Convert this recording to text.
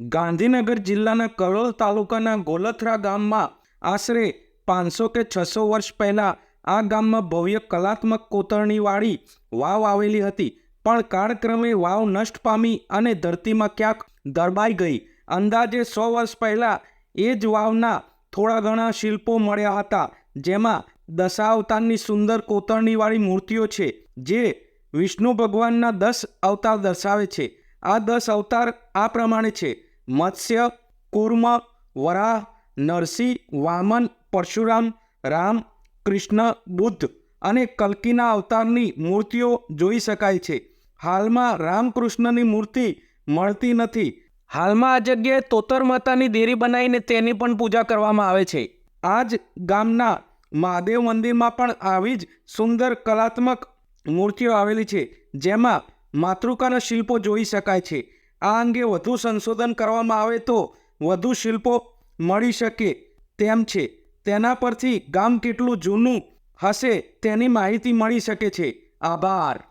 ગાંધીનગર જિલ્લાના કરોલ તાલુકાના ગોલથરા ગામમાં આશરે પાંચસો કે છસો વર્ષ પહેલાં આ ગામમાં ભવ્ય કલાત્મક કોતરણીવાળી વાવ આવેલી હતી. પણ કાળક્રમે વાવ નષ્ટ પામી અને ધરતીમાં ક્યાંક દરબાઈ ગઈ. અંદાજે સો વર્ષ પહેલાં એ જ વાવના થોડા ઘણા શિલ્પો મળ્યા હતા, જેમાં દશાવતારની સુંદર કોતરણીવાળી મૂર્તિઓ છે, જે વિષ્ણુ ભગવાનના દસ અવતાર દર્શાવે છે. આ દસ અવતાર આ પ્રમાણે છે. મત્સ્ય કુર્મ વરાહ નરસિંહ વામન પરશુરામ રામ કૃષ્ણ બુદ્ધ અને કલ્કીના અવતારની મૂર્તિઓ જોઈ શકાય છે. હાલમાં રામકૃષ્ણની મૂર્તિ મળતી નથી. હાલમાં આ જગ્યાએ તોતર માતાની દેરી બનાવીને તેની પણ પૂજા કરવામાં આવે છે. આ જ ગામના મહાદેવ મંદિરમાં પણ આવી જ સુંદર કલાત્મક મૂર્તિઓ આવેલી છે, જેમાં માતૃકાના શિલ્પો જોઈ શકાય છે. આ અંગે વધુ સંશોધન કરવામાં આવે તો વધુ શિલ્પો મળી શકે તેમ છે. તેના પરથી ગામ કેટલું જૂનું હશે તેની માહિતી મળી શકે છે. આભાર.